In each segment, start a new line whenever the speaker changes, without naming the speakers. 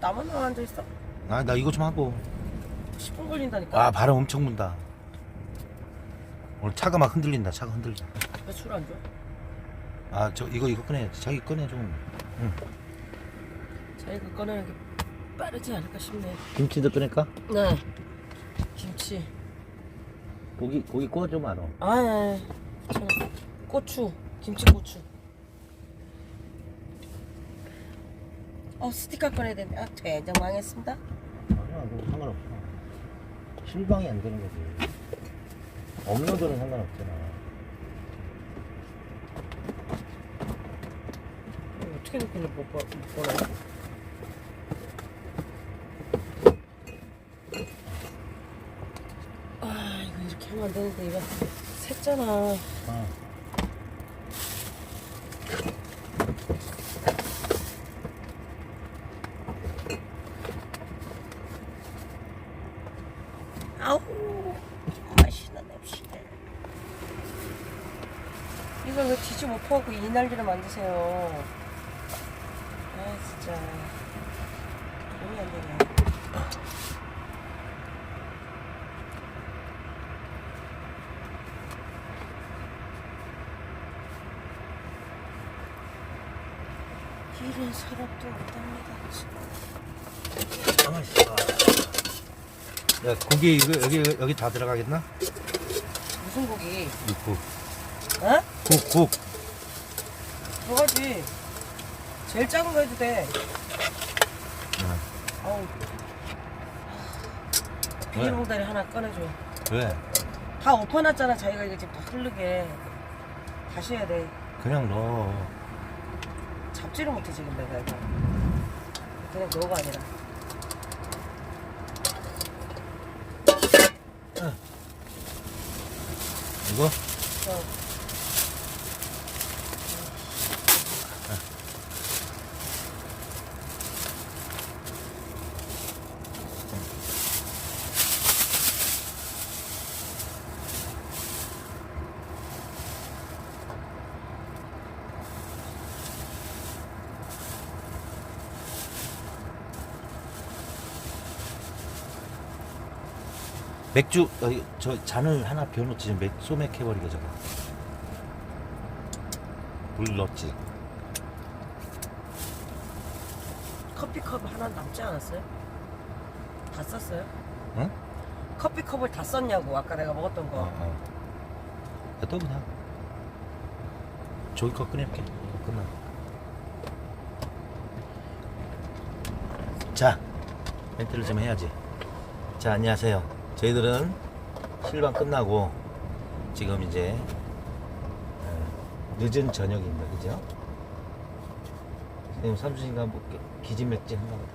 나만 나와 앉아 있어?
아 나 이거 좀 하고
10분 걸린다니까.
아 바람 엄청 분다 오늘 차가 막 흔들린다 차가 흔들린다
왜 술 안 줘?
아 저 이거 이거 꺼내 자기 꺼내 좀 응.
자기가 꺼내는 게 빠르지 않을까 싶네.
김치도 꺼낼까?
네. 김치.
고기 고기 구워 좀 알아
아, 네. 저 고추. 김치 고추. 어, 스티커 꺼내야 되는데. 아, 되정 망했습니다.
아니야 뭐 상관없어 실방이 안 되는 거지 업로드는 상관없잖아
이거 어떻게 놓길래 못, 봐- 못 보나? 아, 이거 이렇게 하면 안 되는데, 이거 샜잖아.
아.
아우, 맛있는 냄새. 이걸 왜 뒤지 못 퍼고 이 난리를 만드세요? 아, 진짜. 돈이 안 되네. 이런 사람도 없답니다.
야 고기 이거 여기 여기 다 들어가겠나?
무슨 고기?
국.
어?
국, 국.
저거지. 제일 작은 거 해도 돼.
응.
어우. 비닐봉다리 하나 꺼내줘.
왜?
다 엎어놨잖아. 자기가 이거 지금 다 흐르게. 다시 해야 돼.
그냥 넣어.
잡지를 못해 지금 내가 이거. 그냥 너가 아니라.
이거?
저
맥주 여기 저 잔을 하나 비워놓지 지금 맥 소맥 해버리게 저거. 물 넣었지.
커피컵 하나 남지 않았어요? 다 썼어요?
응?
커피컵을 다 썼냐고 아까 내가 먹었던
어,
거.
어. 야, 또 그냥. 저기 거 꺼낼게. 끝나. 자, 멘트를 좀 해야지. 자, 안녕하세요. 저희들은 실방 끝나고 지금 이제 어, 늦은 저녁입니다. 그죠? 선생님 삼촌이가 뭐 기- 기진맥진 한가 보다.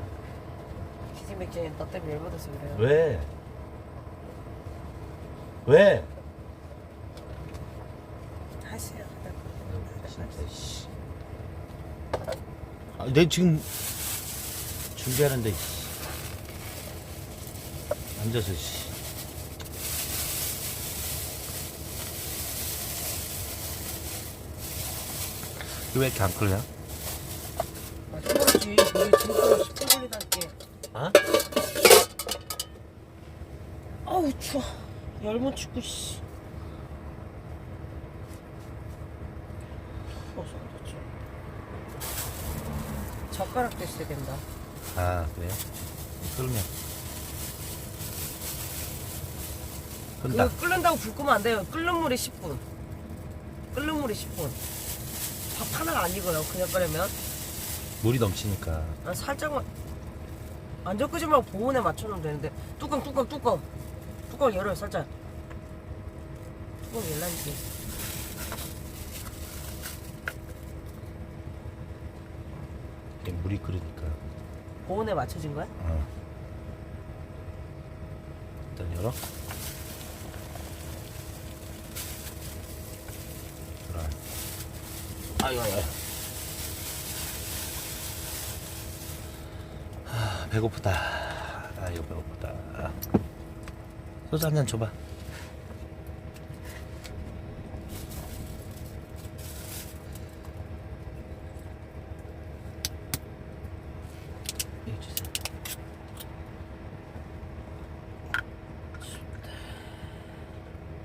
기진맥진이 너 때문에 열받아서 그래요.
왜? 왜?
하세요.
진짜 씨. 아, 내 지금 준비하는데 씨. 앉아서 씨. 왜 이렇게 안 끓냐?
아, 힘들지. 이게 진짜 10분 걸리다니까.
어?
아우 추워. 열문 춥고 씨. 어서 그렇죠. 젓가락도 있어야 된다.
아 그래요? 끓으면 끓는다
그거 끓는다고 불 끄면 안 돼요. 끓는 물이 10분. 끓는 물이 10분. 밥 하나가 안 익어요. 그냥 끓으면.
물이 넘치니까
아, 살짝만. 완전 끄지 말고 보온에 맞춰놓으면 되는데. 뚜껑, 뚜껑, 뚜껑. 뚜껑 열어요, 살짝. 뚜껑 열라니까.
이게 물이 끓으니까
보온에 맞춰진 거야?
어. 일단 열어. 그래. 아유, 아유. 아, 배고프다. 아유, 배고프다. 소주 한 잔 줘봐. 이거 주세요.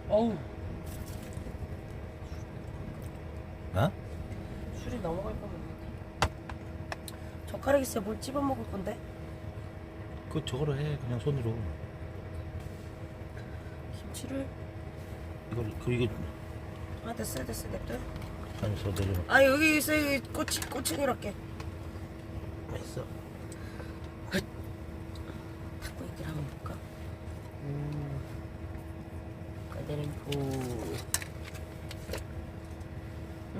어우
어?
술이 넘어갈 뻔했네. 찝어 먹을 건데?
그 저거로 해 그냥 손으로
김치를
이걸 그 이게
아 됐어 됐어 냅둬.
아니 서대로
아 여기 있어 여기 꼬치 꼬치 이렇게.
있어
탁구 얘기를 한번 볼까? 음. 까데링포.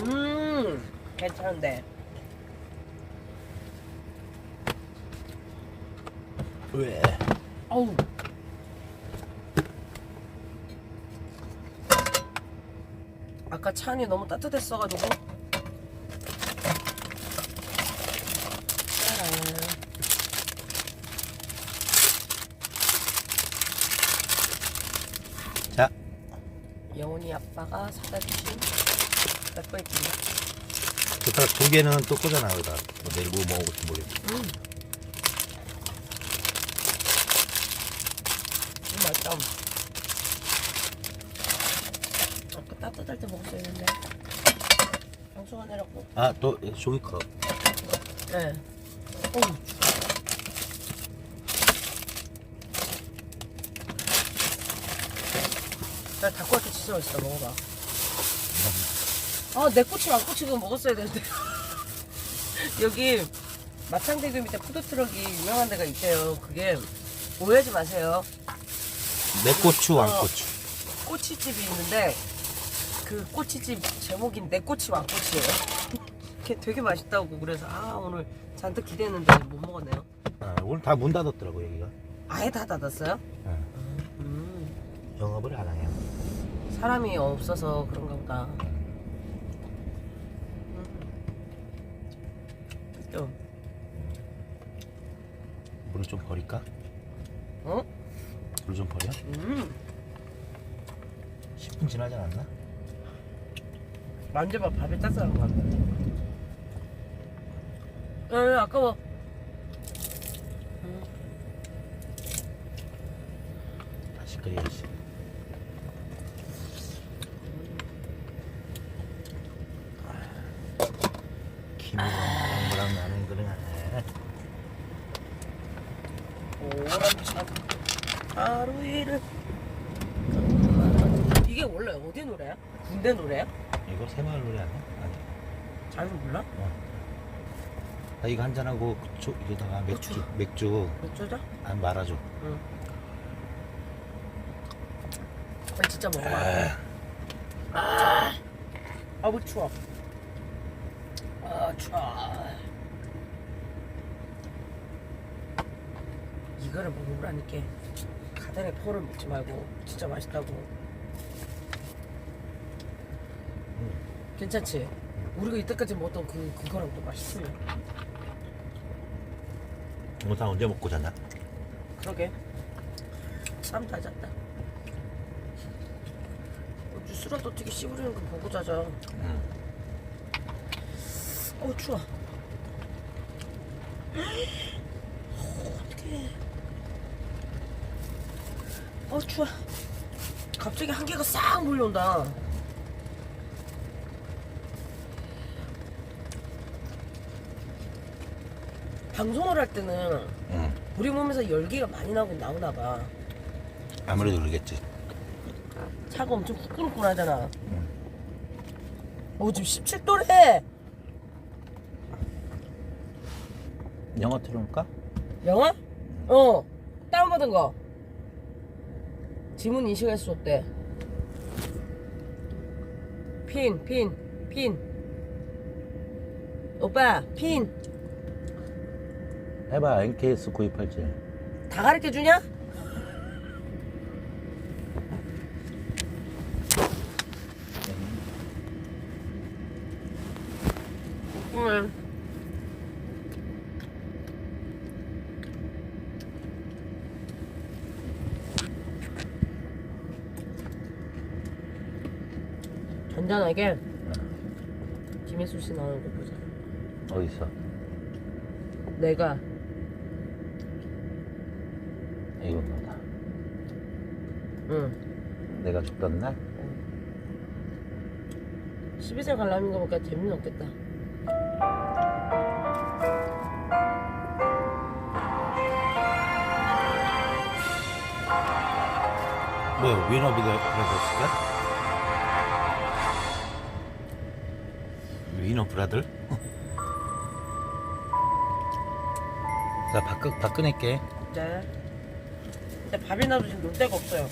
음 괜찮은데.
왜?
어우. 아까 차 안이 너무 따뜻했어가지고.
자
영훈이 아빠가 사다 주신 닭발입니다.
젓가락 두 개는 또 꽂아놔 여기다 뭐 내일 뭐 먹을지 모르겠어
음. 음, 맛있다. 아까 따뜻할 때 먹었어야 했는데. 방송안 내렸고.
아 또 종이컵
네. 어우, 나 닭갈비 진짜 맛있다. 먹어봐. 아, 내 꼬치 왕꼬치 그거 먹었어야 되는데. 여기 마창대교 밑에 푸드트럭이 유명한 데가 있대요. 그게 오해하지 마세요.
내 고추 왕 고추
꼬치집이 있는데 그 꼬치집 제목이 내 꼬치 왕꼬치예요. 걔 되게 맛있다고 그래서 아 오늘 잔뜩 기대했는데 못 먹었네요.
아, 오늘 다 문 닫았더라고 여기가
아예 다 닫았어요?
응.
음,
영업을 안 해요
사람이 없어서 그런가 보다. 음. 또,
물을 좀 버릴까?
어?
물 좀 버려?
음,
10분 지나지 않았나?
만져봐 밥이 따뜻한 것 같아. 에, 아까워. 음,
다시 끓여야지 김이 무랑 나는 그러네
오란참 하루 일을 이게 원래 어디 노래야? 군대 노래야?
이거 새마을 노래 아니야? 아니
잘 몰라?
나 이거 한 잔하고 그쪽 여기다가 맥주. 맥주
어쩌자?
한 말아줘
응. 아, 진짜 먹어봐. 아, 아우 추워. 아 추워. 이거를 먹으라니까 가단에 포를 먹지 말고 진짜 맛있다고. 괜찮지? 우리가 이때까지 먹었던 그 그거랑 또 틀려.
이거 다 언제 먹고 자냐?
그러게. 참 다 잤다. 뉴스라도 어떻게 씹으려는 거 보고 자자.
응.
어 추워. 어떡해. 어 추워. 갑자기 한개가 싹 몰려온다 방송을 할 때는
응.
우리 몸에서 열기가 많이 나고 나오나 봐.
아무래도 그러겠지
차가 엄청 후끈후끈하잖아.
응.
어 지금 17도래.
영화 틀어놓을까?
영화? 어. 다운받은 거. 지문 인식할 수 없대. 핀, 핀, 핀. 오빠, 핀.
해봐 NKS 9287
다 가르쳐 주냐? 응. 전자하게 김혜수 씨 나오는 거 보자.
어딨어?
내가
죽던 날?
12살 관람인 거 보니까 재미는 없겠다.
뭐 위너비가 있을까? 위너 브라들? 나 바꿔, 바꿔낼게
네. 근데 밥이나도 지금 놀 데가 없어요.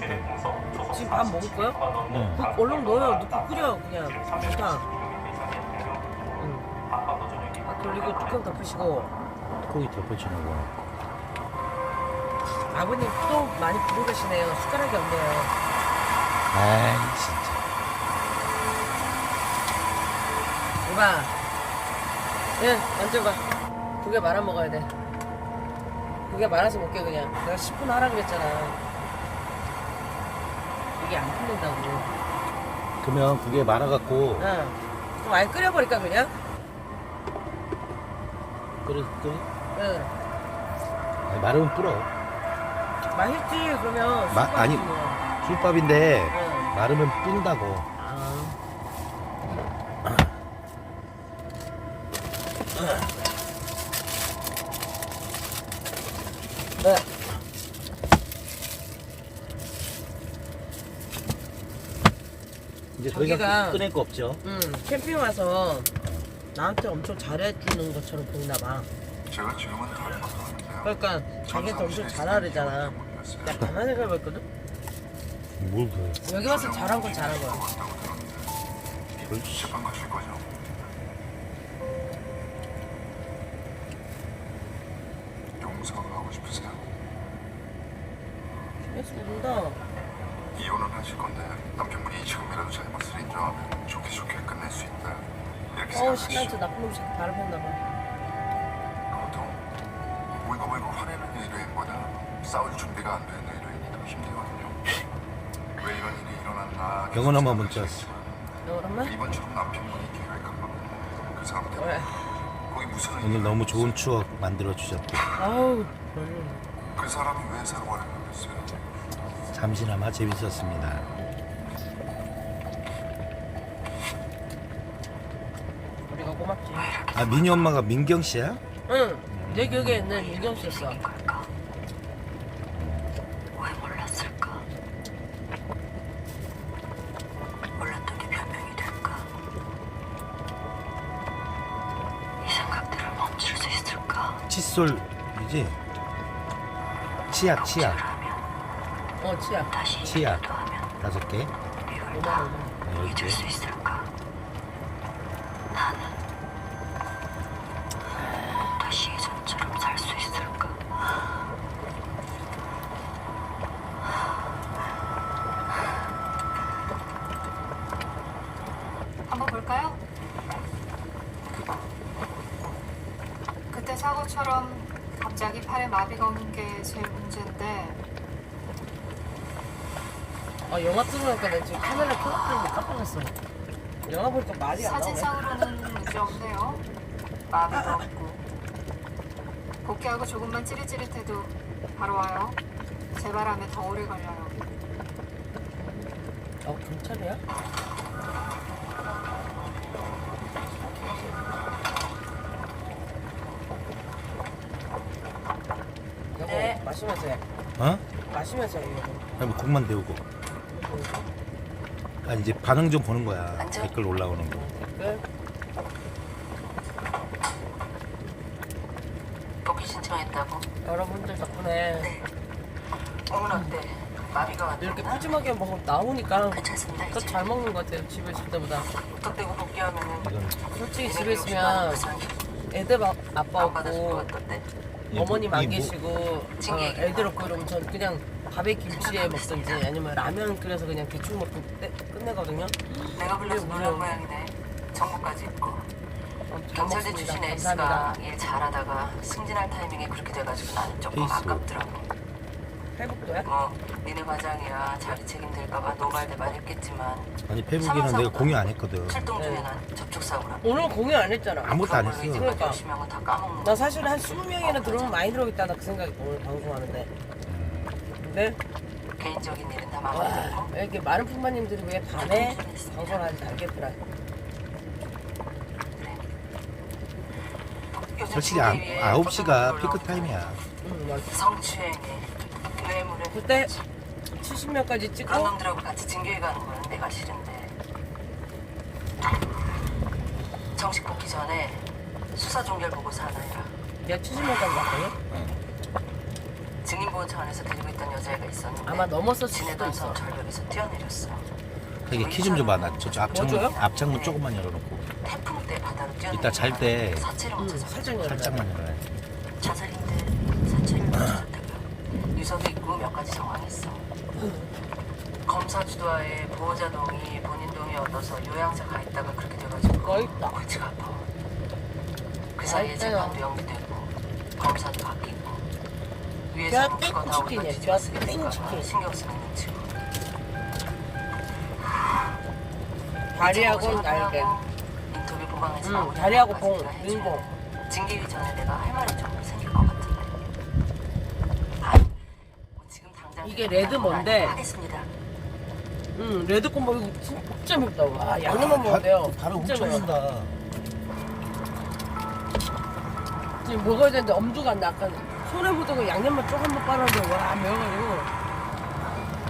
뜯어봐야 돼
지금 밥 먹을 거요?
응.
그 얼른 넣어요. 넣고 끓여 그냥. 좋다. 응. 아, 돌리고 뚜껑 덮으시고
고기 덮어주는 거
아버님 또 많이 부르시네요. 숟가락이 없네요.
아이 진짜
이봐. 예, 만져봐. 두개 말아 먹어야 돼. 두개 말아서 먹게 그냥. 내가 10분 하라 그랬잖아. 이게 안 풀린다고.
그러면 그게 말아갖고
응. 좀 아예 끓여버릴까 그냥?
끓여 끓여
응.
아니, 마르면 불어
맛있지 그러면.
마-
술
아니.
마시면.
술밥인데
응.
마르면 뚠다고
아. 네.
저희가 꺼낼 거 없죠
음, 캠핑 와서 나한테 엄청 잘해주는 것처럼 보이나 봐.
제가 지금은 다른 것도 하는데요.
그러니까 자기한테 엄청 잘하래잖아. 내가 가만히 생각해봤거든?
뭘 그래
여기 와서 잘한 건 잘한 거야.
재판 거칠 거죠. 용서를 하고 싶으세요?
계속 운다.
이혼은 하실 건데 남편분이 지금이라도 잘못을 인정하면 좋게 좋게 끝낼 수 있다. 이렇게
어우. 신나서 나쁜 놈 새끼 바로 폈나 봐.
보통 울고불고 화내는 일요일보다 싸울 준비가 안 되는 일요일이 더 힘들거든요. 왜 이런 일이 일어났나 계속
한번 문자
생각하시겠지만
너 오랜만?
이번처럼 남편분이 계획한 거그 사람
왜?
때문에 거기 무슨
오늘
의미가
너무? 좋은 추억 만들어 주셨고
아우, 별로.
그 사람이 왜 사고를 했겠어요?
잠시나마 재밌었습니다.
우리가 고맙지.
아 민희 엄마가 민경 씨야?
응, 내 기억에 있는 민경 씨였어.
왜 몰랐을까? 몰랐던 게 변명이 될까? 이 생각들을 멈출 수 있을까?
칫솔이지? 치약 치약
하면
어, 치야.
다시
치약
하면
다섯 개.
이걸
오만
다
원.
열 개.
잊을 수 있을까? 나는 다시 예전처럼 살 수 있을까?
한번 볼까요? 그때 사고처럼 갑자기 팔에 마비가 오는 게 제일 문제인데
아, 영화 틀어놓으니까 내 지금 카메라 켜놓고 깜짝 놀랐어. 영화 보니까 말이 안 나오네.
사진상으로는 문제 없네요. 마비도 없고 복귀하고 조금만 찌릿찌릿해도 와요. 제 바람에 더 오래 걸려요.
어, 경찰이야? 여보,
네.
마시면서 해.
어?
마시면서 해, 여보.
아니 뭐 국만 데우고. 아 이제 반응 좀 보는 거야. 댓글 올라오는 거.
댓글?
복귀 신청했다고?
여러분들 덕분에
네. 몸은 어때? 마비가
이렇게
왔나?
푸짐하게 먹으면 나오니까
괜찮습니다
더
이제
잘 먹는 것 같아요, 집에 있을 때보다.
무턱대고 복귀하면은
솔직히 집에 있으면 애들 아- 아빠
안 받아줄 것
없고
같던데
어머님
무-
안 계시고 어. 애들 없고 이러면 전 그냥 밥에 김치에 먹든지 아니면 라면 끓여서 그냥 대충 먹고 끝- 끝내거든요.
내가 불러서
물론.
모양이네
잘
경찰대. 출신. 에이스가 일 잘하다가 승진할 타이밍에 그렇게 돼가지고 나는 조금
페이스북.
아깝더라고
회복도야?
뭐 니네 과장이야 자기 책임질까봐 노발대발 했겠지만
아니 페북이는 내가 공유 안 했거든
출동 중에
네.
난 접촉사고라
오늘 공유 안 했잖아.
아무것도 안 했어
그러니까.
다 까먹는
나 사실 한 20명이나 들어오면 많이 들어오겠다 나그 생각이 오늘 방송하는데. 근데
개인적인 일은 다
와
마무리됐고
왜 이렇게 많은 풍마님들이 왜 밤에 방송을 하는지 알겠더라.
요즘
솔직히 아,
징계위에
9시가
어떤
피크 타임이야.
그때 70명까지
그런
찍고
놈들하고 같이 징계위 가는 거는 내가 싫은데. 정식 복귀 전에 수사 종결 보고서 하나 해라
내가 70명까지 갔거든.
증인 보호 차원에서 데리고 있던 여자애가 있었는데
아마 넘었을 수도
지내던
있어.
섬 절벽에서 뛰어내렸어
되게 키 좀 줘봐 나 저쪽 앞창문
뭐줘요?
앞창문 조금만 열어놓고
태풍 때 바다로 뛰어내린
이따 잘 때
사체를
응
묻혀서
살짝 열어.
살짝만 열어야 돼
자살인데 사체를 묻혀졌다고요 유서도 있고 몇 가지 정황이 있어 검사 주도하에 보호자 동의 본인 동의 얻어서 요양사 가 있다가 그렇게 돼가지고
멋있다.
골치가 아파 그 사이에
멋있어요.
재판도 연기되고 검사도 바뀌고 위에서
땡
나오면
치킨이야.
땡봐
치킨.
신경 쓰는 눈치고
다리하고 날개.
인터뷰 보강해서
응 다리하고
해줘.
주인공.
징계기 전에 내가 할 말이 좀 생길 것 같은데. 아, 뭐 지금 당장
이게 레드 뭔데?
하겠습니다.
응 레드 콤보 이거 진짜 맵다. 와 양념만 먹어도 돼요.
바로
진짜 매워.
훔쳐낸다
지금 먹어야 되는데 엄두가 안 나. 아까 손에 묻은 양념만 조금만 빨아도 와 매워가지고.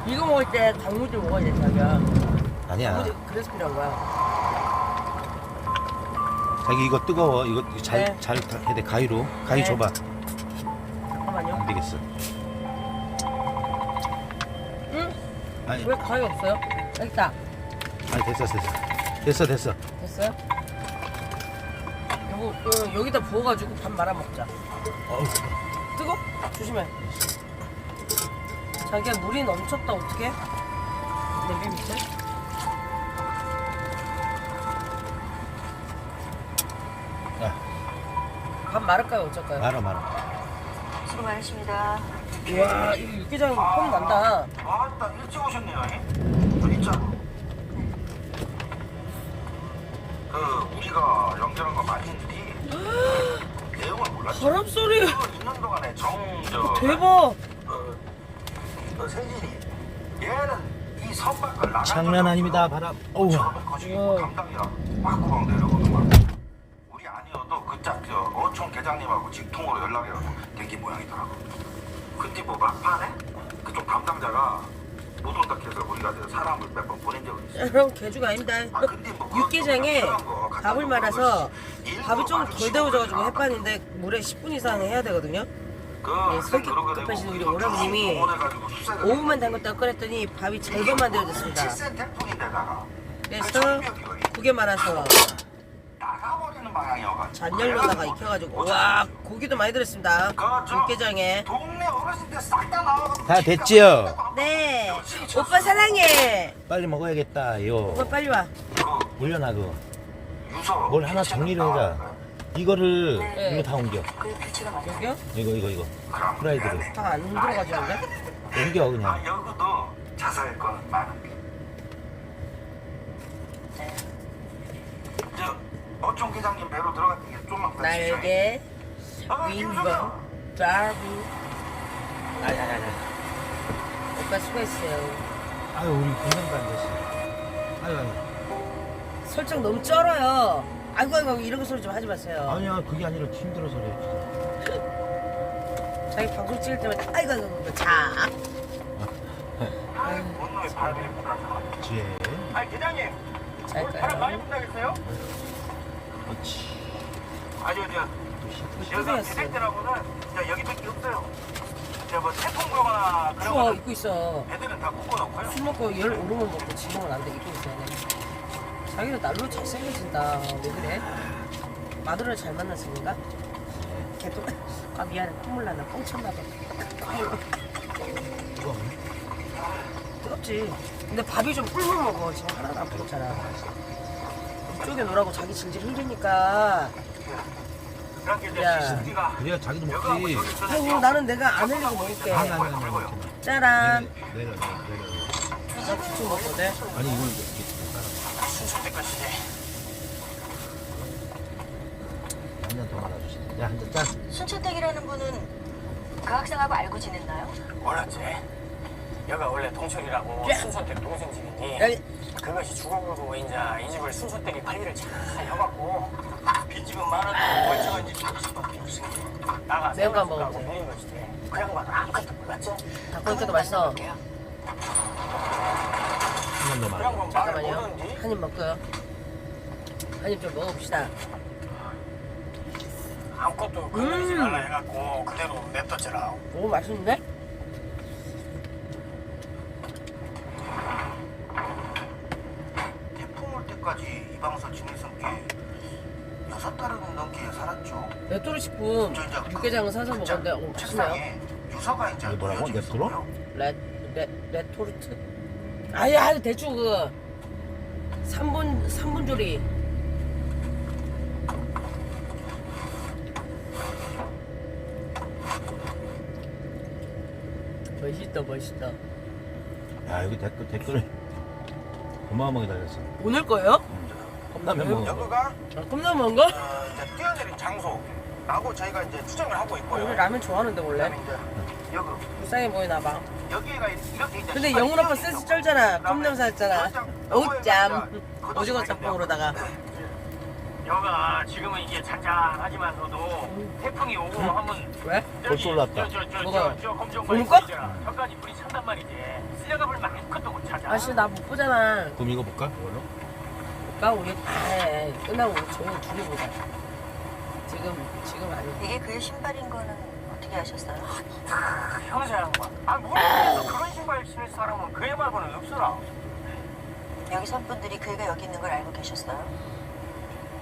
이거 먹을 때 단무지 먹어야 돼 자기야.
아니야
단무지 그래서 필요한 거야.
자기 이거 뜨거워 이거
네.
잘잘 해야 돼 가위로 가위
네.
줘봐
잠깐만요.
안 되겠어
응?
아니
왜 가위 없어요? 여기 있다.
아니 됐어 됐어 됐어 됐어
됐어요? 요거 요, 여기다 부어가지고 밥 말아 먹자.
어우,
뜨거? 조심해. 자기야 물이 넘쳤다 어떻게? 냄비 밑에? 밥 마를까요 어쩔까요?
말아 말아
수고 많으십니다.
우와 이 육개장 폼 난다.
아따 일찍 오셨네요. 진짜. 그 우리가 연결한 거 맞는지 내용을 몰랐죠.
바람 소리.
그 있는 동안에 정저
대박.
어, 어, 세진이 얘는 이 선박을 나간
장난 아닙니다 바람 어우
처음에 거시기
어.
감당이라 막구방 내려오더만 우리 아니어도 그짝 저 어촌 계장님하고 직통으로 연락해가지고 된기 모양이더라고. 근데 뭐 막판에 그쪽 담당자가 못 온다 해서 우리가 저 사람을 몇 번 보낸 적이 있어
여러분 개주가 아닙니다.
아, 근데 뭐
육개장에
거 갖다
밥을 말아서
일부러
밥이 좀덜
마주치고
데워져가지고
그러지
햇반인데 물에 10분 이상 해야 되거든요.
그
예,
학생
성격
여러 개
급하신 우리 오라버님이
쭉 동원해가지고 수색을
5분만 담갔다 꺼냈더니 밥이 절반만.
7센 태풍인데다가.
그래서
그
고개 말아서
나가버리는 방향이어가지고.
잔 열로다가 익혀가지고. 와 고기도 많이 들었습니다. 육개장에.
동네 어르신들 싹 다 나와가지고
다 됐지요?
네. 오빠 사랑해.
빨리 먹어야겠다 이거.
오빠 빨리 와.
그
올려놔 그거.
유서
뭘 하나 정리를 해라. 이거를
네.
이거 다 옮겨.
그
여기요?
이거 이거 이거. 프라이드를.
다 안 들어가지는데?
옮겨
아
그냥.
여기도 자살건 많은 저 어촌 계장님 배로 들어갔던 게 좀만 더
날개
아.
드라이브
아니 아니 아니
오빠 수고했어요.
아유 우리 공장도 안 됐어 아유 아유
설정 너무 쩔어요. 아이고 아이고 이런 거 소리 좀 하지 마세요.
아니야 그게 아니라 힘들어서 그래
자기 방송 찍을 때마다 아이고 아이고 아이고 자.
뭔 놈의 바람이 불어서.
뒤에
아니 계장님
잘
오늘 바람 많이
까요.
분다겠어요?
그렇지
아니요 저 여기서
뚜껑이었어.
제작들하고는 저 여기밖에 없어요 저뭐 태풍 불거나 그런
추워
거
입고 있어.
애들은 다 묶어놓고요
술 먹고 열 오르면 먹고 지금은 안 돼. 입고 있어야 돼. 자기는 날로 잘생겨진다. 왜 그래? 마누라를 잘 만났으니까? 걔도 아 미안해 콧물 나나 뻥 쳤나 봐. 뜨겁지. 근데 밥이 좀 꿀물 먹어. 지금 하나도 안 부럽잖아. 이쪽에 놀라고 자기 질질
이제
야.
그래야 자기도 먹지.
있잖아.
아이고 나는 내가 안 흘리고 먹을게
아니 아니 아니 아니.
짜란
내려 내려 내려.
나 부추 먹거든
아니 이걸 이렇게. 한잔 더 말아주시네. 야 한잔 짜.
순천댁이라는 분은 그 학생하고 알고 지냈나요?
몰랐지? 여가 원래 동철이라고
야.
순서댁 동생 집이니 그것이 죽어보고 이제 이 집을 순서댁이 관리를 잘 해갖고 빚집은 많아도 멀쩡한 집 찾을 수밖에 없으니 나가
매운 거 먹어보세요.
누린 것이지 그 양반은 아무것도 몰랐지?
닭고기도 맛있어
만나볼게요.
한잔
더그
말아.
양반 말을
잠깐만요
모르는지
한 입 먹고요 한 입 좀 먹어봅시다
아무것도 건드리지 말라 해갖고 그대로 냅뒀잖아
오 맛있는데?
태풍 올 때까지 이 방서 지내선 게 여섯 달은 넘게 살았죠.
레토르 식품
저 이제
육개장을 사서 먹었는데 오 맛있네요
책상에 유서가 이제
이게 뭐라고?
놓여져? 있었고요.
레, 레, 레토르트? 아야 대충 그 3분 3분 조리 멋있다 멋있다
야 여기 댓글 댓글 어마어마하게 달렸어.
오늘 거예요?
컵라면 거.
여기가
아, 컵라면 먹은 거?
어, 이제 뛰어내린 장소 라고 저희가 이제 추정을 하고 있고요.
우리 라면 좋아하는데 원래
그다음에 이제 여기
불쌍해 보이나 봐
여기가 이렇게 이제
근데 영훈 아빠
뛰어내린
센스. 쩔잖아 컵냄새 했잖아 오짬 오징어. 짬뽕으로다가
여가 지금은 이게 잔잔하지만서도 태풍이 오고 하면
왜?
벌써 올랐다.
뭐가?
검정
거?
보이잖아 저까지 물이 찬단 말이지 쓸려가 볼 만큼도 못 찾아
아씨 나 못 보잖아
그럼 이거 볼까?
오빠 우리 다 해 끝나고 우리 저희 둘이 보자 지금 지금 아니
이게 그의 신발인 거는 어떻게 아셨어요?
형사 양반 아. 모르겠어 그런 신발 신을 사람은 그애 말고는 없어라.
여기 선분들이 그애가 여기 있는 걸 알고 계셨어요?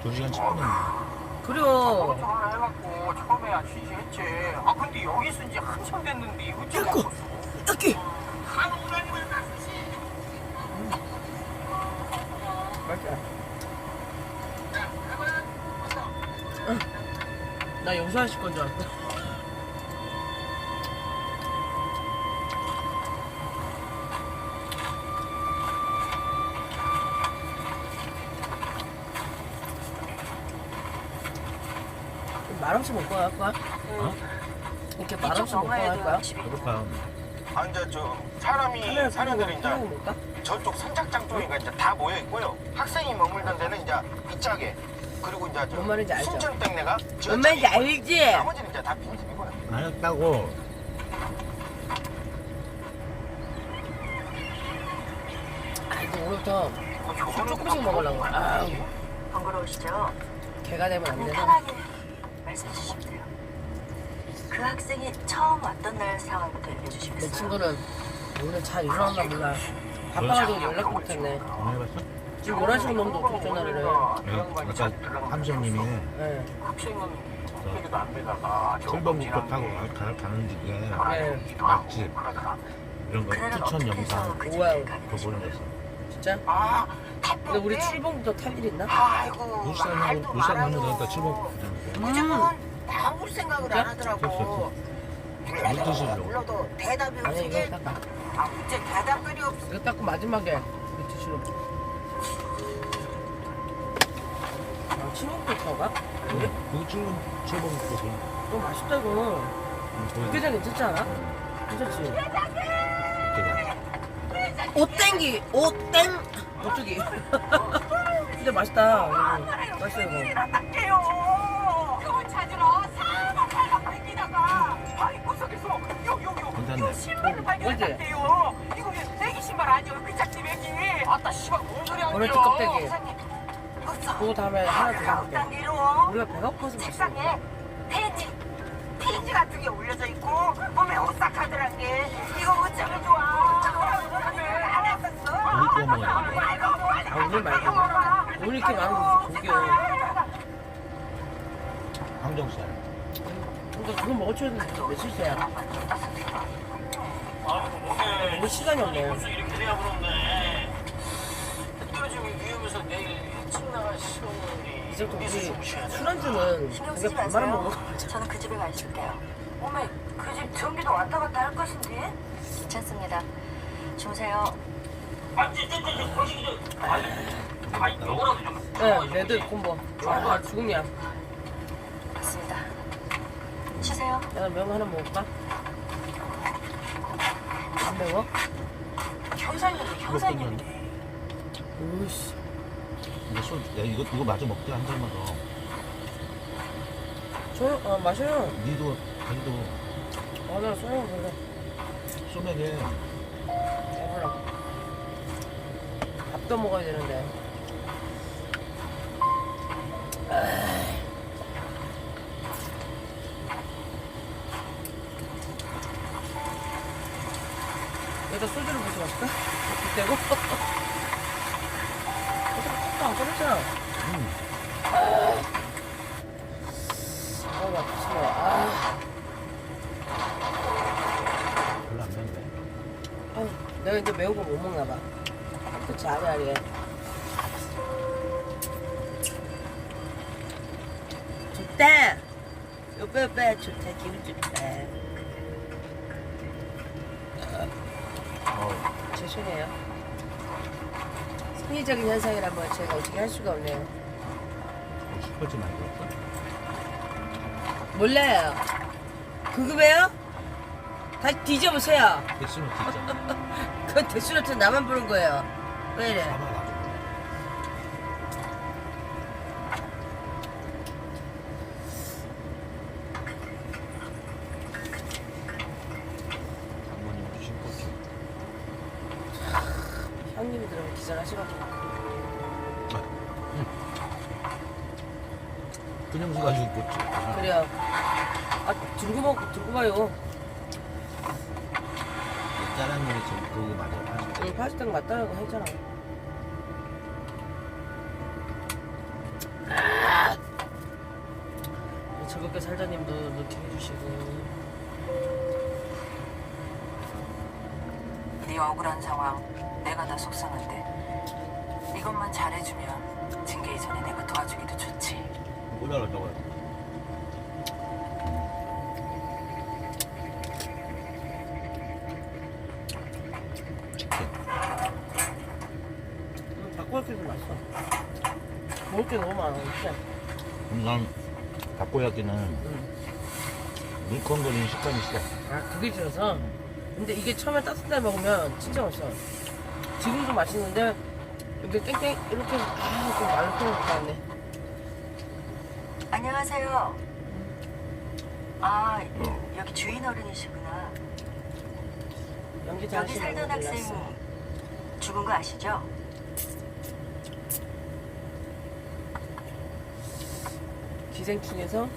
두 시간 10분은
그래요.
그것도 하나 해갖고 처음에야 취재했지. 아 근데 여기 있은 지 한참 됐는데. 먹었어
이렇게 맛있다 응. 나 용서하실 건 줄 알았어 말없이 먹고 갈 거야? 이렇게 말없이 먹고 갈 거야?
너머에도 집이
배고파.
아 이제 저 사람이 사람들이 이제? 저쪽 선착장 쪽이니까 이제 다 모여 있고요. 학생이 머물던 데는 이제 이쪽에 그리고 이제
뭔 말인지 알죠?
순천 땡내가
뭔 말인지 알지?
나머지는 이제 다 빈집이고요.
알았다고.
아, 이거 오늘부터 술 조금씩 먹으려고. 아,
번거로우시죠?
개가 되면 안
그냥
되나?
편하게 말씀해 주시면 돼요. 그 학생이 처음 왔던 날 상황부터 얘기해
내
주시겠어요?
친구는 오늘 잘 일어났나 몰라. 바빠가지고 연락도 못했네.
안 해봤어?
지금 원하시는 놈도 어떻게 전화를 해?
네, 아까 함수님이
네.
철봉국도 타고 가, 가는 길에
네.
맛집 이런 거 추천 영상
해서 그
그거
되셨어요?
보내줬어.
진짜?
아
근데 우리 출봉부터 탈 일 있나?
아이고
울산하고 울산
말아요.
되니까
음.
다 아무 생각을 안 하더라고.
물 드시려고.
불러도 대답이
아니,
없은
이거
게
닦아.
아, 진짜 대답들이 없어.
이거 닦고 마지막에 밑티슈로. 아, 친구부터가?
그게 그거 출봉 출봉국도 보내.
너무 맛있다, 이거. 육개장 괜찮지 않아? 괜찮지? 오땡기! 오땡! 오뚜기. 근데 맛있다. 이거. 맛있어, 이거.
할게요 그걸 찾으러 사방팔방 댕기다가 아이 구석에서 요요요
괜찮네.
요 신발을 발견했대요 이거 애기 신발 아니에요 그 짝집 애기 아따 씨발 뭔 소리 하는
오늘
거야
껍데기. 그거 다음에 하나 더 사볼게. 우리가 배가 고파서.
책상에 페이지 페이지 같은 게 올려져 있고 몸에 오싹하더란 게 이거 어쩌면 좋아 안 했었어
고기 구워 먹어야 돼.
아, 오늘 말고. 오늘 이렇게 많은 거 고기요.
항정살.
근데 그거 먹어줘야 되는데 며칠째야. 먹을 시간이 없네.
이렇게 돼야 부럽네 떨어지면 위험해서 내일 일찍 나가 시험인데
우리
숨 쉬어야 돼.
술안주는
신경
반만 먹어.
마세요. 저는 그 집에 가 있을게요.
어메 그 집 전기도 왔다 갔다 할 것인데
괜찮습니다. 주무세요.
네, 레드 콤보. 아, 죽음이야.
맞습니다. 쉬세요.
내가 면 하나 먹을까? 안 매워?
현상이네 현상이네
으이씨.
이거 술, 야, 이거, 이거 마저 먹자, 한 잔만 더.
저, 어, 마셔요.
니도, 자기도
아, 나 소영 볼래.
소맥에
배불러. 밥도 먹어야 되는데. 여기다 소주를 마실까? 빗대고? 어차피 안 꺼냈잖아. 아, 나 미치네. 아,
별로 안 매운데.
아유, 내가 이제 매운 거 못 먹나 봐. 그치, 아리아리해. 좋다! 오빠, 오빠, 좋다. 기분 좋다.
어,
죄송해요. 생리적인 현상이란 걸 제가 어떻게 할 수가 없네요.
슈퍼집 만들었어?
몰라요. 그급이에요? 다시 뒤져보세요.
대신에 진짜.
그건 대수로트 나만 부른 거예요. 왜 이래?
잡아
즐겁게 살자님도 이렇게 해주시고.
네 억울한 상황 내가 다 속상한데 이것만 잘해주면 징계 이전에 내가 도와주기도 좋지.
치킨.
응, 닭고기도 맛있어. 먹을 게 너무 많아, 진짜.
그럼 난닭 고야끼는 물컹거리는 식감이 싫어.
아, 그게 싫어서? 근데 이게 처음에 따뜻할 때 먹으면 진짜 맛있어. 지금도 맛있는데, 이렇게 땡땡, 이렇게, 아, 좀 말로 표현 못하네.
안녕하세요. 아, 여기 주인 어른이시구나.
연기
여기
잘하시는
살던
거
학생
몰랐어.
죽은 거 아시죠?
기생충에서
어,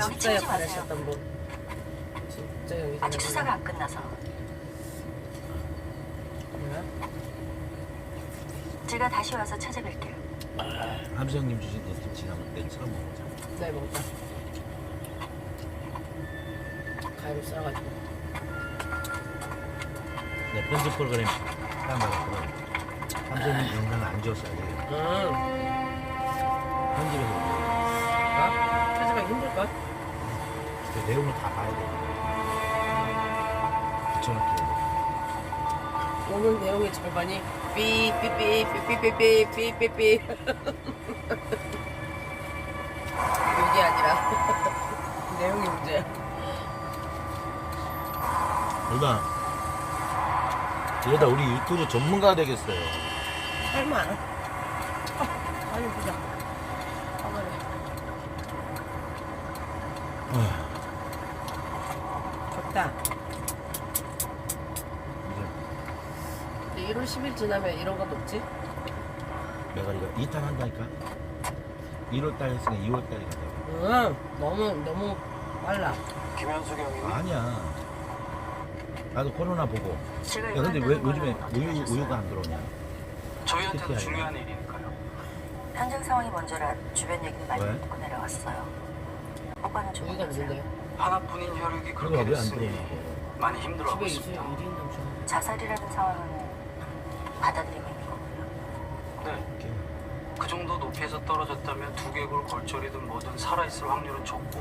여기
집사
치우지
역할을
마세요.
하셨던 분. 진짜 여기
아직 수사가 안 끝나서.
뭐야?
제가 다시 와서 찾아뵐게요.
함수형님 주신 그 김치랑 내 처음 먹어보자.
네, 먹자. 가위로 썰어가지고.
내 편집 프로그램 딱 나갔거든. 함수형님 영상을 안 지웠어야 돼.
응.
편집에서
힘들걸?
그 내용을 다 봐야 돼. 붙여넣기.
오늘 내용의 절반이 삐삐삐삐삐삐삐삐삐삐 이게 아니라 내용이 문제야.
누나, 이러다 우리 유튜브 전문가 되겠어요.
설마. 아, 아니 보자. 가만히. 근데 1월 10일 지나면 이런 건 없지?
메가리가 2탄 한다니까. 1월달 했으니까 2월달이 가자.
응. 너무 너무 빨라.
김현숙 형이
아니야. 나도 코로나 보고.
제가
야,
이거
근데 왜 요즘에 우유? 우유가 안 들어오냐?
저희한테도
특히나
중요한 일이니까요.
현장 상황이 먼저라 주변 얘기는 많이
왜?
듣고 내려왔어요. 오빠는 좀
여기가
어떠세요?
하나뿐인 혈육이 그렇게
왜안
됐으니. 많이 힘들어하고 있습니다.
1인 남자.
자살이라는 상황은 받아들이고 있는 거고요.
네. 그 정도 높이에서 떨어졌다면 두개골 골절이든 뭐든 살아있을 확률은 적고